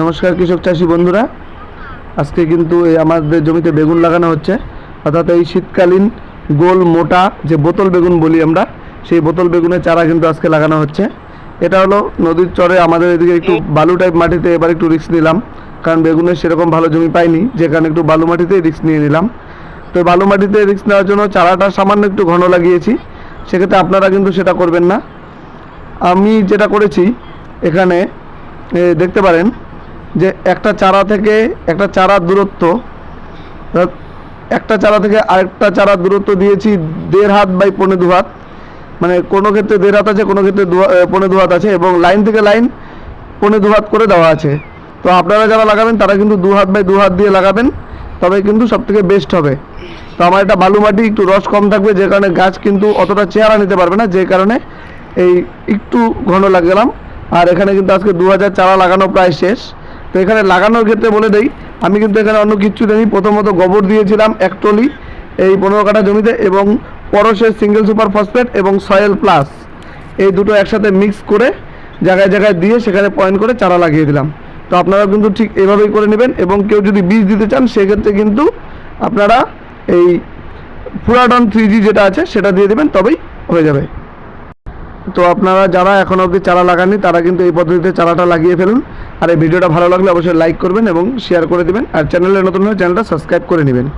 নমস্কার কৃষক চাষি বন্ধুরা। আজকে কিন্তু এই আমাদের জমিতে বেগুন লাগানো হচ্ছে। অর্থাৎ এই শীতকালীন গোল মোটা যে বোতল বেগুন বলি আমরা, সেই বোতল বেগুনের চারা কিন্তু আজকে লাগানো হচ্ছে। এটা হলো নদীর চরে আমাদের এদিকে একটু বালু টাইপ মাটিতে এবার একটু রিস্ক নিলাম। কারণ বেগুনের সেরকম ভালো জমি পাইনি, যে কারণে একটু বালু মাটিতেই রিস্ক নিয়ে নিলাম। তো বালু মাটিতে রিস্ক নেওয়ার জন্য চারাটা সামান্য একটু ঘন লাগিয়েছি। সেক্ষেত্রে আপনারা কিন্তু সেটা করবেন না। আমি যেটা করেছি, এখানে দেখতে পারেন যে একটা চারা থেকে একটা চারার দূরত্ব একটা চারা থেকে আরেকটা চারার দূরত্ব দিয়েছি দেড় হাত বাই পৌনে দু হাত। মানে কোনো ক্ষেত্রে দেড় হাত আছে, কোনো ক্ষেত্রে পৌনে দু হাত আছে এবং লাইন থেকে লাইন পৌনে দু হাত করে দেওয়া আছে। তো আপনারা যারা লাগাবেন, তারা কিন্তু দু হাত বাই দু হাত দিয়ে লাগাবেন, তবে কিন্তু সব থেকে বেস্ট হবে। তো আমার এটা বালু মাটি, একটু রস কম থাকবে, যে কারণে গাছ কিন্তু অতটা চেহারা নিতে পারবে না, যে কারণে এই একটু ঘন লাগালাম। আর এখানে কিন্তু আজকে দু হাজার চারা লাগানো প্রায় শেষ। তো এখানে লাগানোর ক্ষেত্রে বলে দেই, আমি কিন্তু এখানে অন্য কিচ্ছু দেয়নি প্রথমত গোবর দিয়েছিলাম এক টলি এই পনেরো কাঠা জমিতে এবং পরশের সিঙ্গেল সুপার ফসফেট এবং সয়েল প্লাস এই দুটো একসাথে মিক্স করে জায়গায় জায়গায় দিয়ে সেখানে পয়েন্ট করে চারা লাগিয়ে দিলাম। তো আপনারা কিন্তু ঠিক এভাবেই করে নেবেন এবং কেউ যদি বীজ দিতে চান, সেক্ষেত্রে কিন্তু আপনারা এই ফুরাডন থ্রি যেটা আছে, সেটা দিয়ে দেবেন, তবেই হয়ে যাবে। তো আপনারা যারা এখনও অবধি চারা লাগাননি, তারা কিন্তু এই পদ্ধতিতে চারাটা লাগিয়ে ফেলুন। আর এই ভিডিওটা ভালো লাগলে অবশ্যই লাইক করবেন এবং শেয়ার করে দেবেন। আর চ্যানেলে নতুন হলে চ্যানেলটা সাবস্ক্রাইব করে নেবেন।